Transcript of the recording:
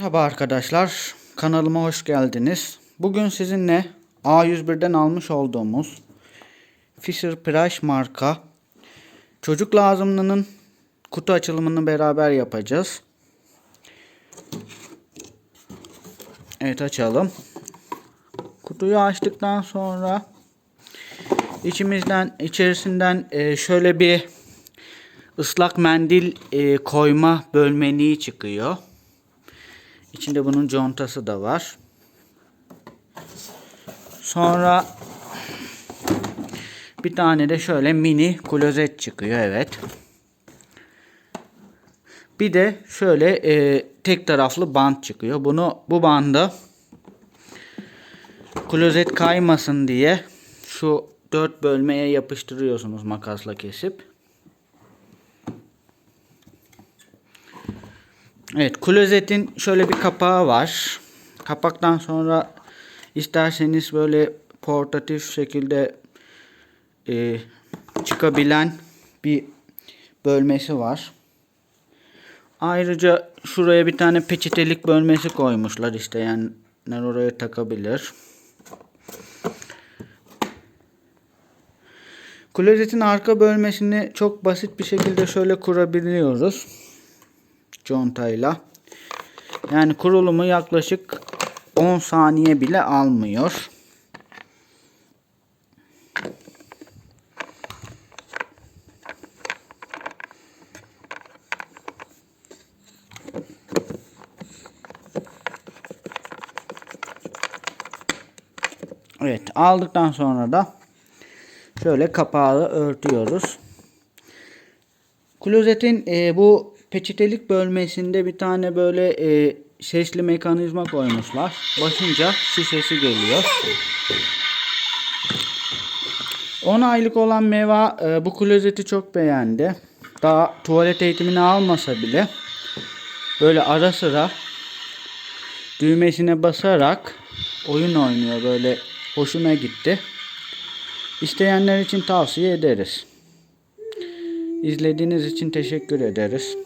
Merhaba arkadaşlar, kanalıma hoş geldiniz. Bugün sizinle A101'den almış olduğumuz Fisher Price marka çocuk lazımlının kutu açılımını beraber yapacağız. Evet açalım. Kutuyu açtıktan sonra içimizden içerisinden e, şöyle bir ıslak mendil e, koyma bölmeniği çıkıyor. İçinde bunun contası da var. Sonra bir tane de şöyle mini klozet çıkıyor evet. Bir de şöyle e, tek taraflı bant çıkıyor. Bunu bu bandı klozet kaymasın diye şu dört bölmeye yapıştırıyorsunuz makasla kesip. Evet klozetin şöyle bir kapağı var. Kapaktan sonra isterseniz böyle portatif şekilde e, çıkabilen bir bölmesi var. Ayrıca şuraya bir tane peçetelik bölmesi koymuşlar isteyenler oraya takabilir. Klozetin arka bölmesini çok basit bir şekilde şöyle kurabiliyoruz contayla. Yani kurulumu yaklaşık 10 saniye bile almıyor. Evet aldıktan sonra da şöyle kapağı örtüyoruz. Klozetin e, bu peçetelik bölmesinde bir tane böyle e, sesli mekanizma koymuşlar. Basınca şu sesi geliyor. 10 aylık olan Meva e, bu klozeti çok beğendi. Daha tuvalet eğitimini almasa bile böyle ara sıra düğmesine basarak oyun oynuyor böyle hoşuma gitti. İsteyenler için tavsiye ederiz. İzlediğiniz için teşekkür ederiz.